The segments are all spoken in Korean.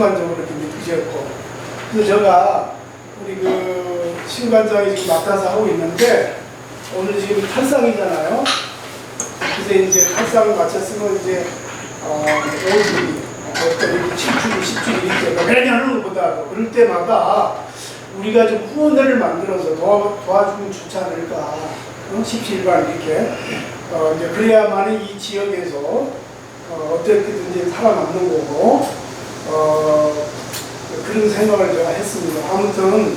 순간적으로 이렇게 느끼셨고 그래서 제가 우리 그 신관장이 지금 맡아서 하고 있는데 오늘 지금 탈상이잖아요. 그래서 이제 탈상을 마쳤으면 이제 어, 5일이 어떤 이렇게 7주, 10주 이렇게 매년은 보다 그럴 때마다 우리가 좀 후원회를 만들어서 도와, 도와주면 좋지 않을까. 어? 십시일반 이렇게. 어, 이제 그래야만 이 지역에서 어, 어떻게든지 살아남는 거고, 어, 그런 생각을 제가 했습니다. 아무튼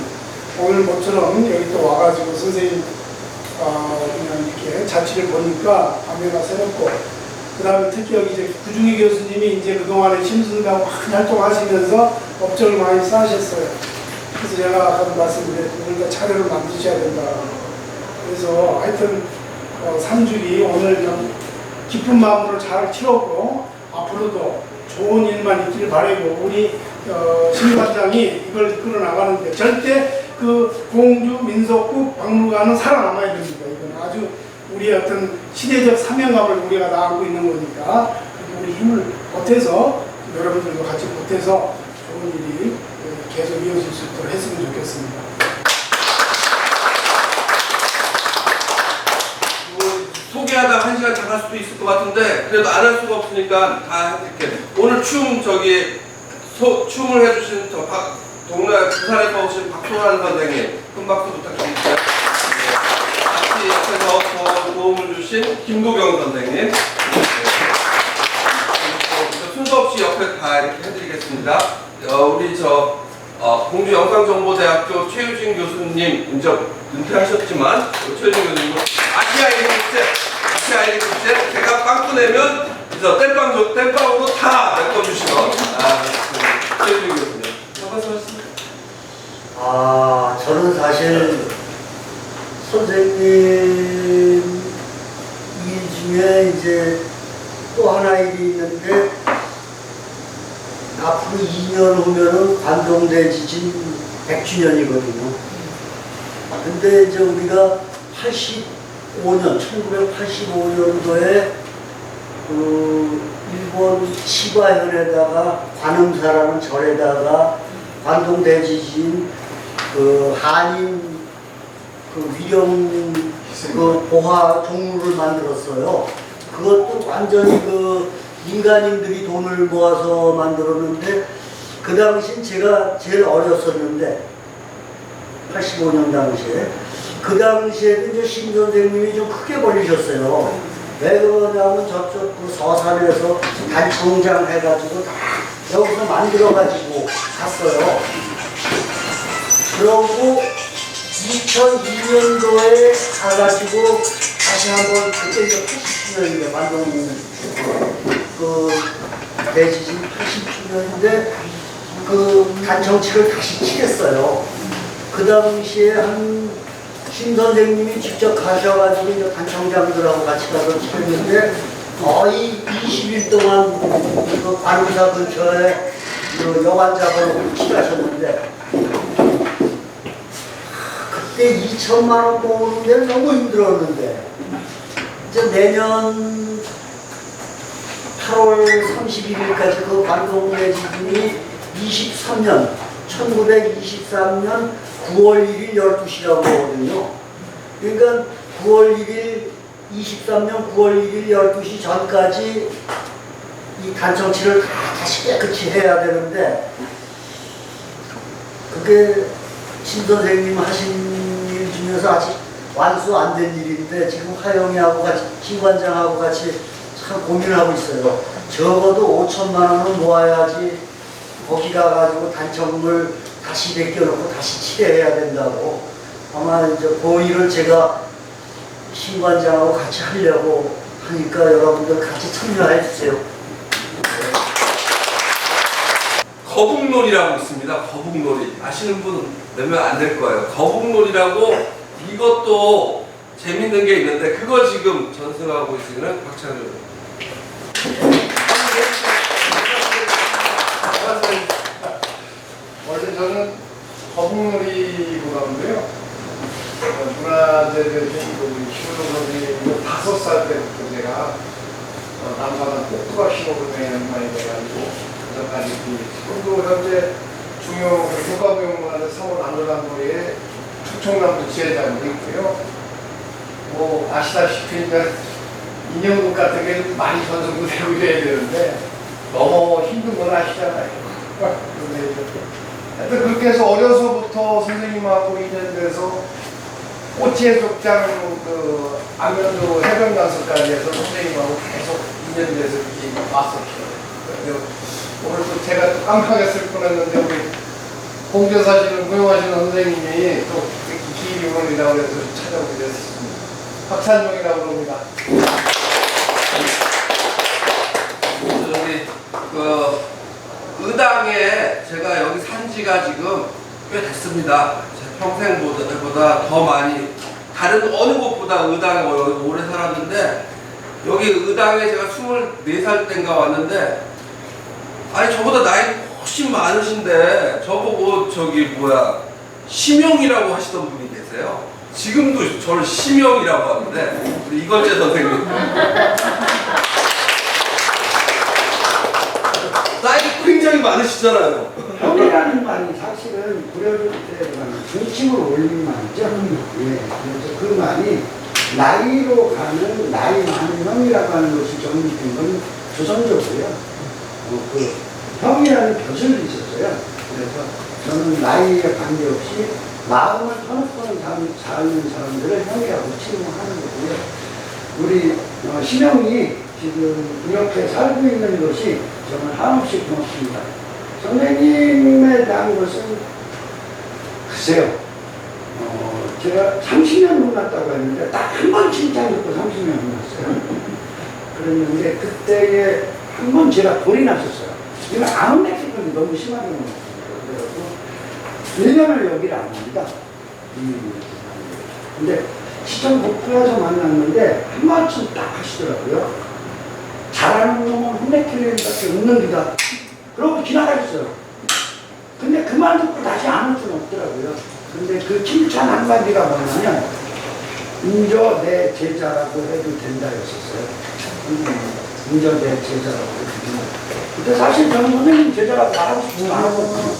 오늘 모처럼 여기 또 와가지고 선생님 어, 그냥 이렇게 자취를 보니까 감회가 새롭고, 그 다음에 특히 여기 이제 구중희 교수님이 이제 그동안에 심순하고 활동하시면서 업적을 많이 쌓으셨어요. 그래서 제가 아까도 말씀드렸고, 우리가 차례를 만드셔야 된다. 그래서 하여튼 어, 3주기 오늘 좀 기쁜 마음으로 잘 치렀고, 앞으로도 좋은 일만 있기를 바라고, 우리 어, 신관장이 이걸 이끌어 나가는데 절대 그 공주 민속국 박물관은 살아남아야 됩니다. 이건 아주 우리의 어떤 시대적 사명감을 우리가 나가고 있는 거니까 우리 힘을 보태서 여러분들과 같이 보태서 좋은 일이 계속 이어질 수 있도록 했으면 좋겠습니다. 뭐 소개하다 한 시간 잠갈 수도 있을 것 같은데 그래도 안 할 수가 없으니까 다 해드릴게요. 오늘 춤 저기 소, 춤을 해주신 저 박, 동네 부산에서 오신 박소란 선생님 큰 박수 부탁드립니다. 네. 같이 옆에서 더 도움을 주신 김도경 선생님 네. 순서 없이 옆에 다 이렇게 해드리겠습니다. 어, 우리 저 어, 공주영상정보대학교 최유진 교수님 이제 은퇴하셨지만 그 최유진 교수님 아시아 1급 제 아시아 1급제 제가 빵꾸 내면 그래서 땜빵 줘- 땜빵으로 다 메꿔주시던 아, 그 최유진 교수님 반갑습니다. 아, 저는 사실 선생님 일 중에 이제 또 하나 일이 있는데 앞으로 2년 후면은 관동대 지진 100주년이거든요. 근데 이제 우리가 85년, 1985년도에 그 일본 치과현에다가 관음사라는 절에다가 관동 대지진 그 한인 그 위령 그 보화 종루를 만들었어요. 그것도 완전히 그 민간인들이 돈을 모아서 만들었는데 그 당시 제가 제일 어렸었는데 85년 당시에 그 당시에도 이제 신 선생님이 좀 크게 벌리셨어요. 왜 그러냐면 저쪽 그 서산에서 단청장 해가지고 다 여기서 만들어가지고 갔어요. 그러고 2002년도에 가가지고 다시 한번 그때 이제 80주년인데 만동 그 대지진 80주년인데 그 단청치를 다시 치겠어요. 그 당시에 한 신 선생님이 직접 가셔가지고 이제 단청장들하고 같이 가서 치렀는데 거의 20일 동안 그 관음사 근처에 그 여관 작업을 치하셨는데 그때 2천만 원 모으는데 너무 힘들었는데 이제 내년 8월 31일까지 그 관동대 지진이 23년 1923년 9월 1일 12시라고 하거든요. 그러니까 9월 1일 23년 9월 1일 12시 전까지 이 단청치를 다 다시 깨끗이 해야 되는데 그게 신 선생님 하신 일 중에서 아직 완수 안 된 일인데 지금 하영이하고 같이 신관장하고 같이 참 고민하고 있어요. 적어도 5천만 원은 모아야지 거기 가가지고 단청을 다시 벗겨놓고 다시 칠해야 된다고 아마 이제 그 일을 제가 신관장하고 같이 하려고 하니까 여러분들 같이 참여해 주세요. 거북놀이라고 있습니다. 거북놀이 아시는 분몇명안될 거예요. 거북놀이라고 이것도 재밌는 게 있는데 그거 지금 전승하고 있는 박찬 저는 거북놀이로 가는데요. 키우는 선생님이 다섯 살 때부터 제가 꼭두각 시골을 내는 많이 돼가지고 전까지 그리고 현재 중요 국가부영관의 서울 안전한거리에 충청남도 지회장도 있고요. 뭐 아시다시피 이제 인형극 같은 게 많이 전승도 되고 이래야 되는데 너무 힘든 건 아시잖아요. 하여튼 그렇게 해서 어려서부터 선생님하고 인연돼서 꽃지해족장 그 안면도 해변가서까지 해서 선생님하고 계속 인연돼서 이렇게 왔었죠. 오늘 또 제가 또 깜빡했을 뻔했는데 우리 공대 사시는 고용하시는 선생님이 또 기일이원이라고 해서 찾아오게 됐습니다. 박찬용이라고 합니다. 저기 그 의당에 제가 여기 산 지가 지금 꽤 됐습니다. 제 평생보다 더 많이 다른 어느 곳보다 의당에 여기 오래 살았는데 여기 의당에 제가 24살 때인가 왔는데 아니 저보다 나이 훨씬 많으신데 저보고 저기 뭐야 심영이라고 하시던 분이 계세요. 지금도 저를 심영이라고 하는데 이건재 선생님 굉장히 많으시잖아요. 형이라는 말이 사실은 고려를 때보다는 중심을 올린 말이죠. 예. 그래서 그 말이 나이로 가는 나이 많은 형이라고 하는 것이 정립된 건 조선적이고요. 어, 그 형이라는 벼슬이 있었어요. 그래서 저는 나이에 관계없이 마음을 터놓고는 사는 사람들을 형이라고 칭하는 거고요. 우리 어, 신영이 지금 이렇게 살고 있는 것이 정말 한없이 고맙습니다. 선생님에 대한 것은 글쎄요. 어, 제가 30년 혼났다고 했는데 딱 한 번 칭찬 듣고 30년 혼났어요. 그랬는데 그때에 한 번 제가 돌이 났었어요. 이거 아무 맥히건이 너무 심하게 혼났어요. 그래서 1년을 여기를 안 옵니다. 음. 근데 시청 복도에서 만났는데 한마디쯤 딱 하시더라고요. 잘하는 놈은 혼내키는밖에 없는 기다. 그러고 지나가셨어요. 근데 그말 듣고 다시 안올 수는 없더라고요. 근데 그 칭찬 한마디가 뭐냐면, 인저 내 제자라고 해도 된다 였었어요. 인저 내 제자라고 해도 된다. 근데 사실 저는 선생님 제자라고 말하고 싶지 않았거든요.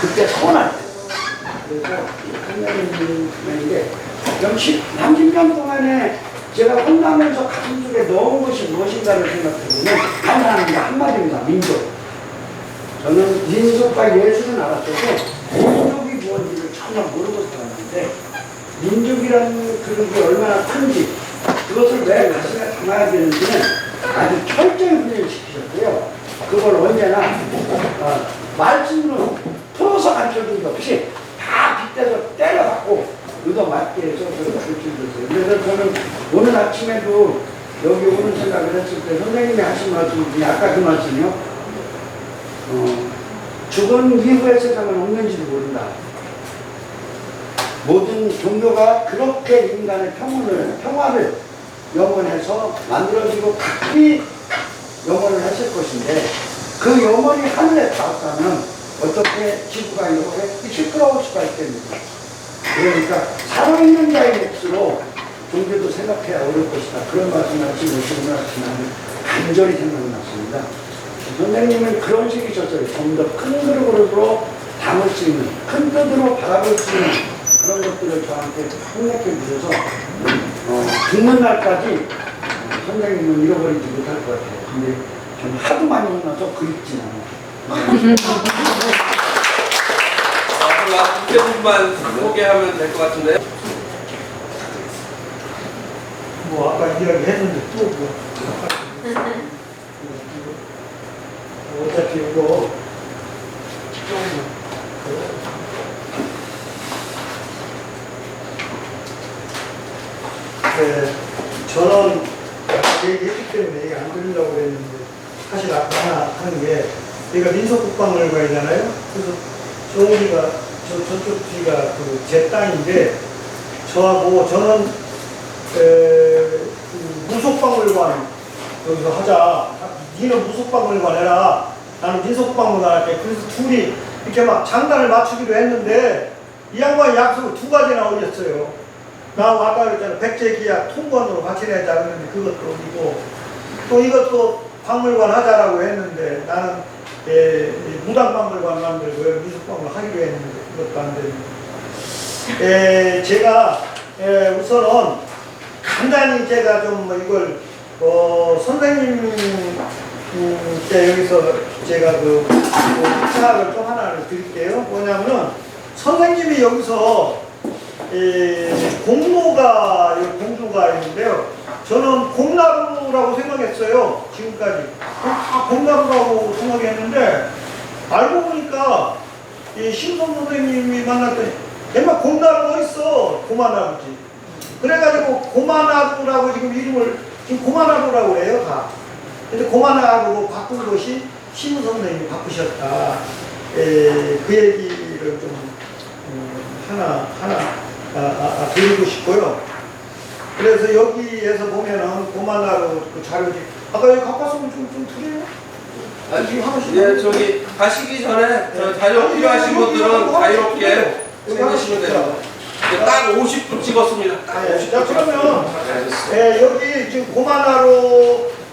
그때 서운할 때. 그래서 선생님에게 역시 30년 동안에 제가 혼나면서 가슴속에 넣은 것이 무엇인가를 생각해보면 하나는 한마디입니다. 민족. 저는 민족과 예술은 알았어도 민족이 무엇인지를 전혀 모르고 살았는데 민족이라는 그런 게 얼마나 큰지 그것을 왜 가슴에 담아야 되는지는 아주 철저히 훈련을 시키셨고요. 그걸 언제나 어, 말씀으로 풀어서 가르쳐준 게 없이 다 빗대서 때려갖고 의도 맞게 해서 가르쳐줬어요. 그래서 저는 오늘 아침에도 여기 오는 생각을 했을 때 선생님이 하신 말씀 중에 아까 그 말씀이요. 어, 죽은 이후의 세상은 없는지도 모른다. 모든 종교가 그렇게 인간의 평온을, 평화를 영원해서 만들어지고 각기 영원을 했을 것인데 그 영원이 하늘에 닿았다면 어떻게 지구가 이렇게 시끄러울 수가 있겠는가. 그러니까 살아있는 자의 몫으로 종교도 생각해야 어려울 것이다. 그런 말씀을 것이 오늘 아침에 간절히 생각이 났습니다. 선생님은 그런 식이셨어요. 좀 더 큰 그릇으로 담을 수 있는, 큰 뜻으로 바라볼 수 있는 그런 것들을 저한테 폭력해 주셔서 어, 죽는 날까지 어, 선생님은 잃어버리지 못할 것 같아요. 근데 좀 하도 많이 혼나서 그립진 않아요. 아, 그럼 부분만 소개하면 될 것 같은데요. 뭐 아까 이야기 했는데 또 뭐. 어차피 이거 네, 저는 얘기했기 때문에 얘기 안 드리려고 그랬는데 사실 아까 하나 하는 게 얘가 민속국박물관이잖아요. 그래서 저기가 저 저쪽 뒤가 그 제 땅인데 저하고 저는 에, 그 무속박물관 여기서 하자. 니는 무속박물관 해라. 나는 민속박물관 할게. 그래서 둘이 이렇게 막 장단을 맞추기로 했는데 이 양반이 약속을 두 가지나 올렸어요. 나 아까 그랬잖아. 백제기약 통관으로 같이 내자 그랬는데 그것도 올리고 또 이것도 박물관 하자라고 했는데 나는 예, 이 무당박물관 만들고요 미술박물 하기로 했는데 그것도 안 되고 예, 제가 예, 우선은 간단히 제가 좀뭐 이걸 어, 선생님 음, 때 여기서 제가 그, 그 부탁을 좀 하나를 드릴게요. 뭐냐면은 선생님이 여기서 이 공로가 이 공주가 있는데요. 저는 공나루라고 생각했어요. 지금까지 다 공나루라고 생각했는데 알고 보니까 이 신성 선생님이 만났더니 정말 공나루가 있어 고만나루지. 그래가지고 고만나루라고 지금 이름을 지금 고만나루라고 해요 다. 근데 고만나루로 바꾼 것이 신우 선생님이 바꾸셨다. 에, 그 얘기를 좀 음, 하나 하나 아, 아, 아, 드리고 싶고요. 그래서 여기에서 보면은 고만나루 그 자료지. 아까 여기 갖고 왔으면 좀, 좀 드려요. 아, 지금 하나씩. 예, 저기 가시기 전에 저 자료 아니, 필요하신 분들은 자유롭게 드려요. 됩니다. 예, 딱 50분 찍었습니다. 딱 아, 예. 50분 자, 그러면. 예, 여기 지금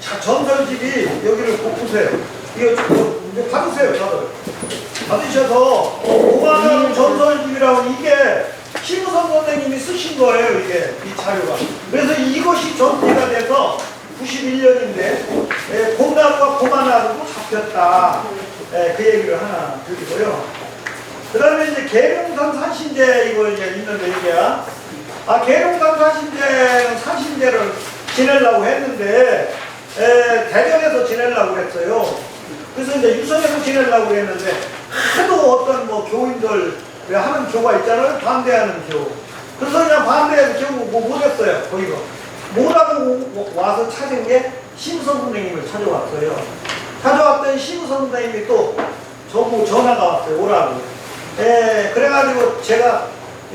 자- 전설집이 여기를 꼭 보세요. 이거 좀 이제 받으세요, 다들. 받으셔서 고만나루 전설집이라고 이게 심우선 선생님이 쓰신 거예요, 이게 이 자료가. 그래서 이것이 전기가 돼서 91년인데 예, 곰나루와 고만나루도 잡혔다. 예, 그 얘기를 하나 드리고요. 그 다음에 이제 계룡산 산신제 이거 이제 있는데 이게야. 아, 계룡산 산신제는 산신제를 지내려고 했는데, 에, 대전에서 지내려고 했어요. 그래서 이제 유성에서 지내려고 했는데, 하도 어떤 뭐 교인들, 왜 하는 교가 있잖아요. 반대하는 교. 그래서 그냥 반대해서 결국 뭐 못했어요. 거기서. 못하고 와서 찾은 게 심선 선생님을 찾아왔어요. 찾아왔더니 심선 선생님이 또 저보고 전화가 왔어요. 오라고. 예, 그래가지고 제가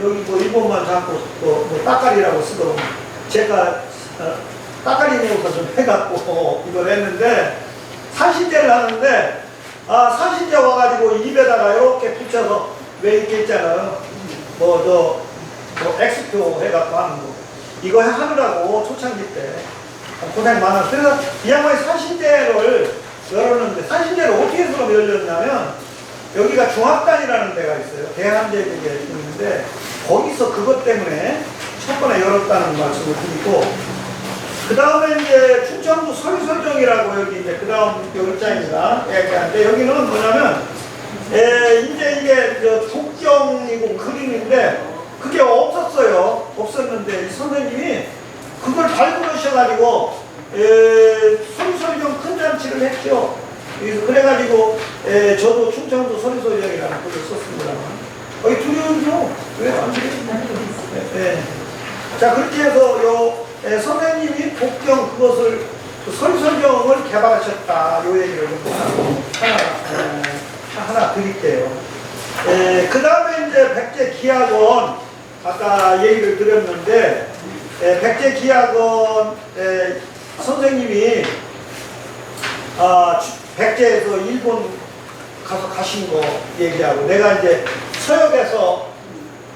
여기 뭐 일본만 잡고 뭐, 뭐 따까리라고 쓰도록 제가 어, 따까리 모사 좀 해갖고 이걸 했는데 사신제를 하는데 아 사신제 와가지고 입에다가 이렇게 붙여서 왜 이렇게 있잖아요. 뭐저 뭐 엑스표 해갖고 하는 거 이거 하느라고 초창기 때 고생 많았어요. 그래서 이 양반이 사신제를 열었는데 사신제를 어떻게 해서 열렸냐면 여기가 중학단이라는 데가 있어요. 대한제국에 있는데 거기서 그것 때문에 첫 번에 열었다는 말씀을 드리고 그 다음에 이제 충청도 설설정이라고 여기 이제 그 다음 열자입니다. 얘기하는데 여기는 뭐냐면 에, 이제 이게 저 독경이고 그림인데 그게 없었어요. 없었는데 이 선생님이 그걸 발굴 하셔가지고 에, 설설정 큰 잔치를 했죠. 그래가지고 에, 저도 충청도 서리소령이라는 글을 썼습니다. 어이 두려움요 왜안 예. 자 그렇게 해서 요 에, 선생님이 독경 그것을 그 설설경을 개발하셨다. 요 얘기를 좀 하나 하나, 에, 하나 드릴게요. 그 다음에 이제 백제 기학원 아까 얘기를 드렸는데 에, 백제 기학원 에, 선생님이 아, 주- 백제에서 일본 가서 가신 거 얘기하고 내가 이제 서역에서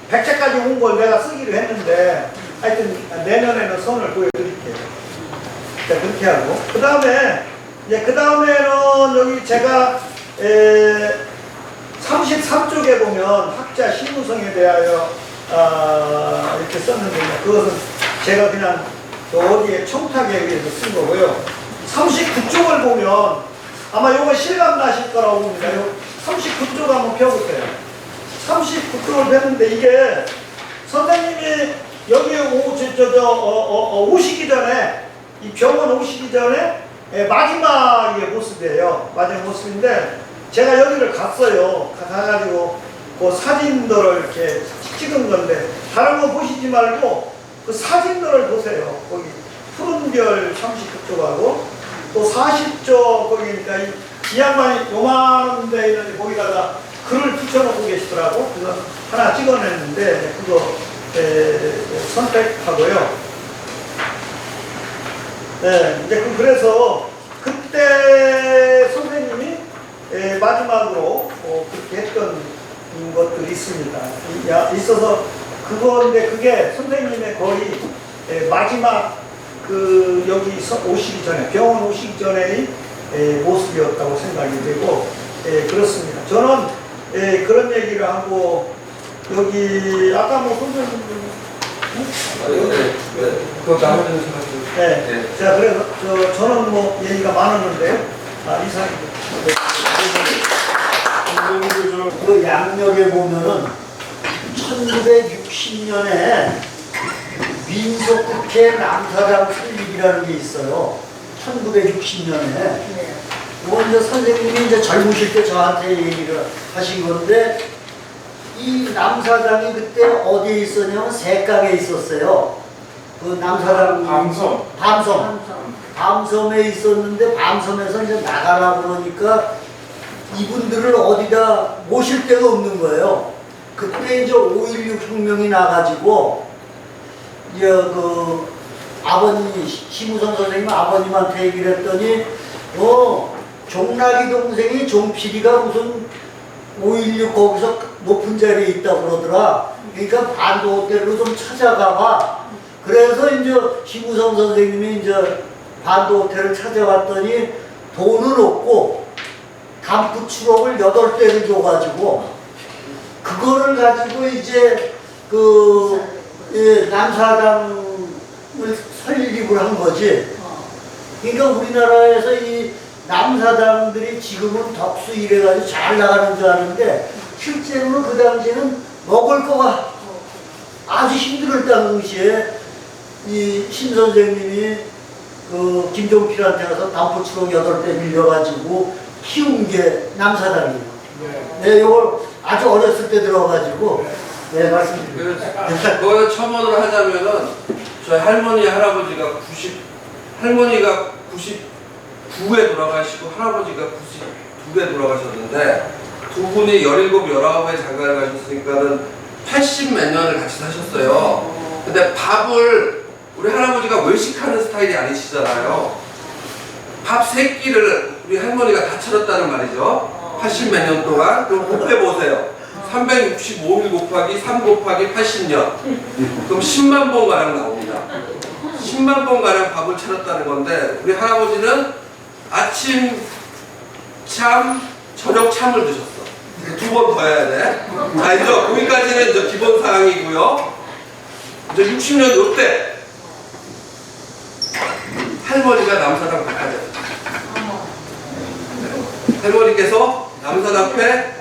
백제까지 온 걸 내가 쓰기로 했는데 하여튼 내년에는 선을 보여드릴게요. 자, 그렇게 하고 그 다음에 이제 그 다음에는 여기 제가 에, 33쪽에 보면 학자 신무성에 대하여 아, 이렇게 썼는데 그것은 제가 그냥 그 어디에 청탁에 의해서 쓴 거고요. 39쪽을 보면 아마 이거 실감 나실 거라고 봅니다. 39쪽 한번 펴보세요. 39쪽을 폈는데 이게 선생님이 여기 오, 저, 저, 저, 어, 어, 어, 오시기 전에 이 병원 오시기 전에 예, 마지막에 모습이에요. 마지막 모습인데 제가 여기를 갔어요. 가- 가가지고 그 사진들을 이렇게 찍은 건데 다른 거 보시지 말고 그 사진들을 보세요. 거기 푸른 별 39쪽하고 또 40쪽 거기니까 이, 이 양반이 요만한 데 있는데 거기다가 글을 붙여놓고 계시더라고. 그래서 하나 찍어냈는데 그거 에, 선택하고요. 네, 이제 그- 그래서 그때 선생님이 에, 마지막으로 어, 그렇게 했던 것들이 있습니다. 있어서 그건데 그게 선생님의 거의 에, 마지막 그 여기 서- 오시기 전에 병원 오시기 전에 에, 모습이었다고 생각이 되고 에, 그렇습니다. 저는 에, 그런 얘기를 하고 여기 아까 뭐 선생님 네, 네. 그거 나머지는 생각 네. 네. 자 그래서 저, 저는 뭐 얘기가 많았는데 아, 이상 그 양력에 보면은 1960년에 민속국회 남사장 설립이라는 게 있어요. 1960년에. 그건 이제 선생님이 이제 젊으실 때 저한테 얘기를 하신 건데, 이 남사장이 그때 어디에 있었냐면 색강에 있었어요. 그 남사장. 밤섬. 밤섬. 밤섬에 있었는데, 밤섬에서 이제 나가라 그러니까, 이분들을 어디다 모실 데가 없는 거예요. 그때 이제 5.16 혁명이 나가지고, 이제 그 아버님, 심우성 선생님 아버님한테 얘기를 했더니, 어, 종락이 동생이 종필이가 무슨 5.16 거기서 높은 자리에 있다고 그러더라. 그러니까 반도 호텔로 좀 찾아가 봐. 그래서 이제 심우성 선생님이 이제 반도 호텔을 찾아갔더니 돈은 없고 담프 추록을 여덟 대를 줘가지고 그거를 가지고 이제 그 예, 남사당을 설립을 한 거지. 그러니까 우리나라에서 이 남사당들이 지금은 덕수 이래가지고 잘 나가는 줄 아는데 실제로는 그 당시에는 먹을 거가 아주 힘들었다는 당시에 이 신 선생님이 그 김종필한테 가서 담보추록 여덟 대 밀려가지고 키운 게 남사당이에요. 네. 네, 이걸 아주 어렸을 때 들어가지고 네 말씀드립니다. 그거는 첨언을 하자면은 저희 할머니 할아버지가 90 할머니가 99에 돌아가시고 할아버지가 92에 돌아가셨는데 두 분이 17, 19에 장가를 가셨으니까는 80 몇 년을 같이 사셨어요. 근데 밥을 우리 할아버지가 외식하는 스타일이 아니시잖아요. 밥 세 끼를 우리 할머니가 다 차렸다는 말이죠. 80 몇 년 동안. 그럼 곱해 보세요. 365일 곱하기 3 곱하기 80년. 그럼 10만 번 가량 나옵니다. 10만 번 가량 밥을 차렸다는 건데 우리 할아버지는 아침 참, 저녁 참을 드셨어. 두 번 더 해야 돼. 자, 이제 거기까지는 이제 기본 사항이고요. 이제 60년 요때 할머니가 박하셨어요. 할머니께서 남산 앞에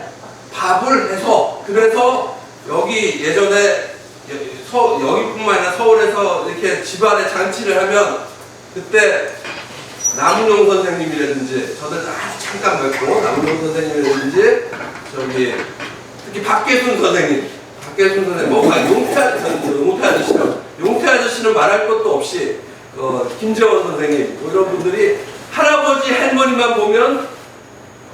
밥을 해서 그래서 여기 예전에 여- 서, 여기뿐만 아니라 서울에서 이렇게 집안에 잔치를 하면 그때 남웅영 선생님이라든지 저는 아주 잠깐 뵙고 남웅영 선생님이라든지 저기 특히 박계순 선생님 박계순 선생님 뭐가 용태 용태 아저씨는 용태 아저씨는 말할 것도 없이 어, 김재원 선생님 뭐 이런 분들이 할아버지 할머니만 보면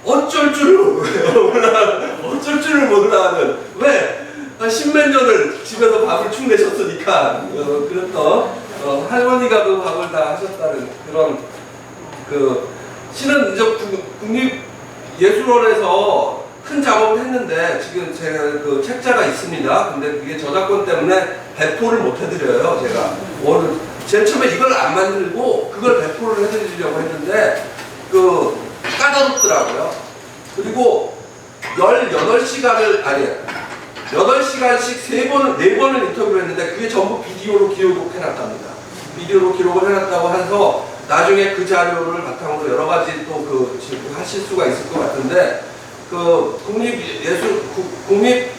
어쩔 줄을 몰라 어쩔 줄을 몰라 하는 왜 십몇 년을 집에서 밥을 축 내셨으니까 어, 그랬던 어, 할머니가 그 밥을 다 하셨다는 그런 그 실은 이제 국- 국립 예술원에서 큰 작업을 했는데 지금 제가 그 책자가 있습니다. 근데 그게 저작권 때문에 배포를 못 해드려요. 제가 오늘 제일 처음에 이걸 안 만들고 그걸 배포를 해드리려고 했는데 그 까다롭더라고요. 그리고 18시간을 아니 8시간씩 세 번을 네 번을 인터뷰를 했는데 그게 전부 비디오로 기록을 해놨답니다. 비디오로 기록을 해놨다고 해서 나중에 그 자료를 바탕으로 여러 가지 또그 하실 수가 있을 것 같은데 그 국립예술 국- 국립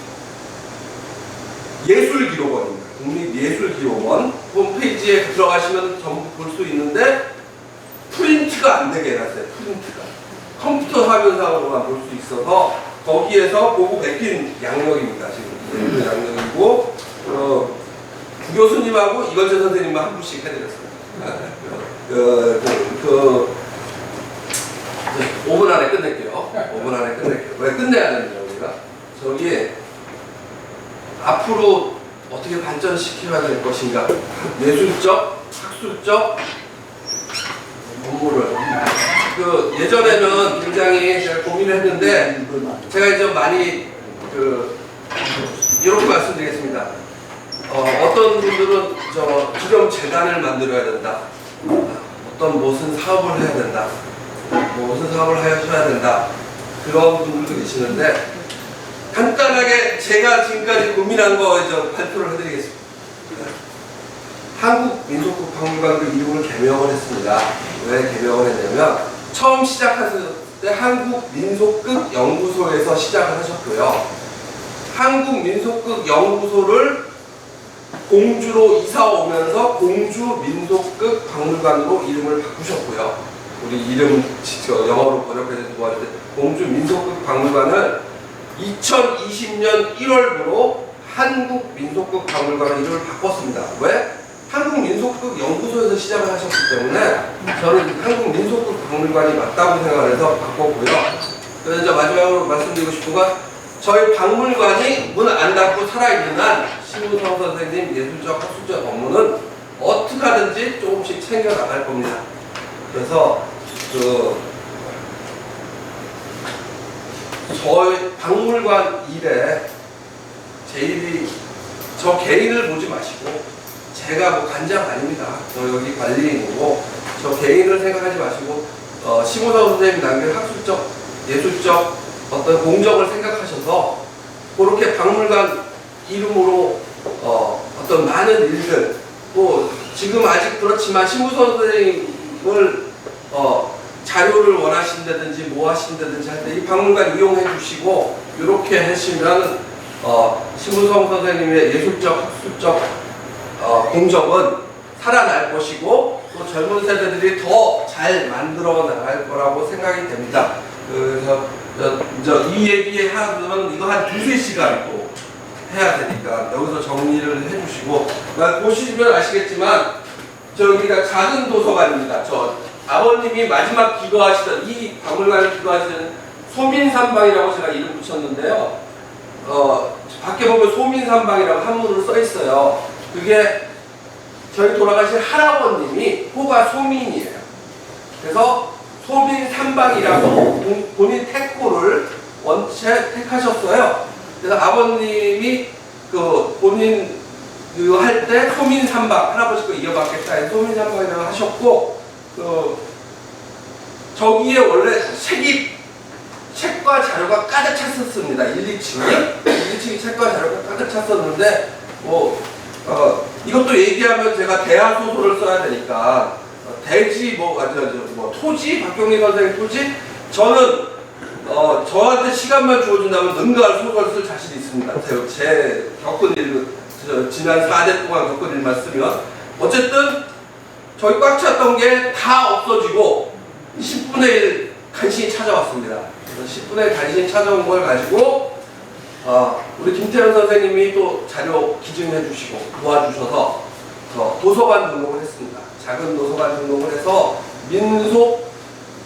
예술기록원입니다. 국립예술기록원 홈페이지에 들어가시면 전부 볼 수 있는데 프린트가 안 되게 해놨어요. 프린트가 컴퓨터 화면상으로만 볼 수 있어서 거기에서 보고 베낀 양력입니다. 지금 그 양력이고 어, 구 교수님하고 이건재 선생님만 한 분씩 해드렸습니다. 아, 그, 그, 그, 그 5분 안에 끝낼게요. 5분 안에 끝낼게요. 왜 끝내야 되는지 우리가 저기 앞으로 어떻게 발전시켜야 될 것인가 예술적, 학술적 업무를 그 예전에는 굉장히 제가 고민을 했는데 제가 이제 많이 그 이렇게 말씀드리겠습니다. 어, 어떤 분들은 저 기념 재단을 만들어야 된다. 어떤 무슨 사업을 해야 된다. 뭐 무슨 사업을 하셔야 된다. 그런 분들도 계시는데 간단하게 제가 지금까지 고민한 거 이제 발표를 해드리겠습니다. 한국민속국 박물관도 이름을 개명을 했습니다. 왜 개명을 했냐면 처음 시작하실 때 한국민속극 연구소에서 시작을 하셨고요. 한국민속극 연구소를 공주로 이사 오면서 공주 민속극 박물관으로 이름을 바꾸셨고요. 우리 이름 직접 영어로 번역해서 도와줄 때 공주 민속극 박물관을 2020년 1월부로 한국 민속극 박물관으로 이름을 바꿨습니다. 왜? 한국 민속극 연구소에서 시작을 하셨기 때문에 저는 한국 민속극 박물관이 맞다고 생각을 해서 바꿨고요. 그래서 이제 마지막으로 말씀드리고 싶은 건 저희 박물관이 문 안 닫고 살아있는 한 신우성 선생님 예술적 학술적 업무는 어떻게 하든지 조금씩 챙겨 나갈 겁니다. 그래서 그 저희 박물관 일에 제 일이 저 개인을 보지 마시고 제가 뭐 관장 아닙니다. 저 여기 관리인이고 저 개인을 생각하지 마시고 어, 심호서 선생님이 남긴 학술적 예술적 어떤 공적을 생각하셔서 그렇게 박물관 이름으로 어, 어떤 많은 일들 또 지금 아직 그렇지만 심우선 선생님을 어, 자료를 원하신다든지 뭐 하신다든지 할 때 이 박물관 이용해 주시고 이렇게 하시면 어, 심우성 선생님의 예술적 학술적 어, 공적은 살아날 것이고 또 젊은 세대들이 더 잘 만들어 나갈 거라고 생각이 됩니다. 그래서 저, 저, 이 얘기 하면 이거 한 두세 시간 또 해야 되니까 여기서 정리를 해주시고 나 보시면 아시겠지만 저기가 작은 도서관입니다. 저 아버님이 마지막 기도하시던 이 박물관을 기도하시는 소민산방이라고 제가 이름 붙였는데요. 어 밖에 보면 소민산방이라고 한문으로 써 있어요. 그게 저희 돌아가신 할아버님이 호가 소민이에요. 그래서 소민산방이라고 본- 본인 택고를 원체 택하셨어요. 그래서 아버님이 그 본인 그할때 소민산방 할아버지 거 이어받겠다 해서 소민산방이라고 하셨고 그 저기에 원래 책이 책과 자료가 가득 찼었습니다. 1, 2층이 1, 2층이 책과 자료가 가득 찼었는데 뭐 어, 이것도 얘기하면 제가 대하 소설을 써야 되니까 어, 대지 뭐, 아, 저, 저, 뭐 토지 박경리 선생의 토지 저는 어, 저한테 시간만 주어진다면 능가할 소설 쓸 자신이 있습니다. 제, 제 겪은 일, 저, 지난 4대 동안 겪은 일만 쓰면 어쨌든 저희 꽉 찼던 게 다 없어지고 10분의 1 간신히 찾아왔습니다. 그래서 10분의 1 간신히 찾아온 걸 가지고 어, 우리 김태현 선생님이 또 자료 기증해 주시고 도와주셔서 어, 도서관 등록을 했습니다. 작은 도서관 등록을 해서 민속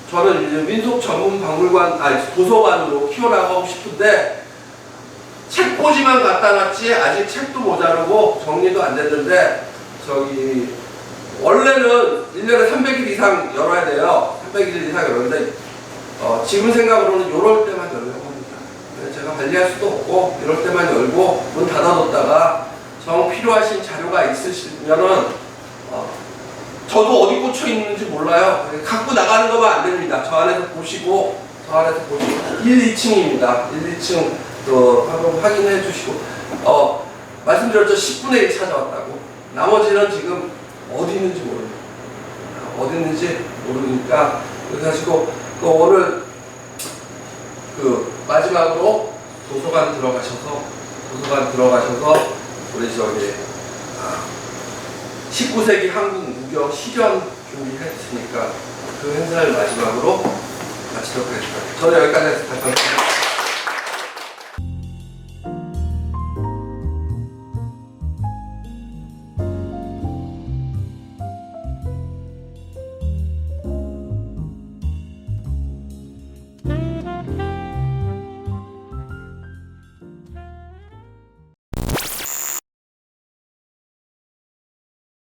저는 이제 민속 전문 박물관 아니 도서관으로 키워나가고 싶은데 책꽂이만 갖다 놨지 아직 책도 모자르고 정리도 안 됐는데 저기 원래는 1년에 300일 이상 열어야 돼요. 300일 이상 열었는데 어, 지금 생각으로는 이럴 때만. 그래서 제가 관리할 수도 없고 이럴 때만 열고 문 닫아뒀다가 정 필요하신 자료가 있으시면은 어, 저도 어디 꽂혀 있는지 몰라요. 갖고 나가는 것만 안 됩니다. 저 안에서 보시고 저 안에서 보시고 1, 2층입니다. 1, 2층 또 한번 확인해 주시고 어 말씀드렸죠 10분의 1 찾아왔다고 나머지는 지금 어디 있는지 모릅니다. 어디 있는지 모르니까 그래가지고 그 오늘 그 마지막으로 도서관 들어가셔서 도서관 들어가셔서 우리 저기 아, 19세기 한국 무교 실현 준비했으니까 그 행사를 마지막으로 마치도록 하겠습니다. 저는 여기까지 감사합니다.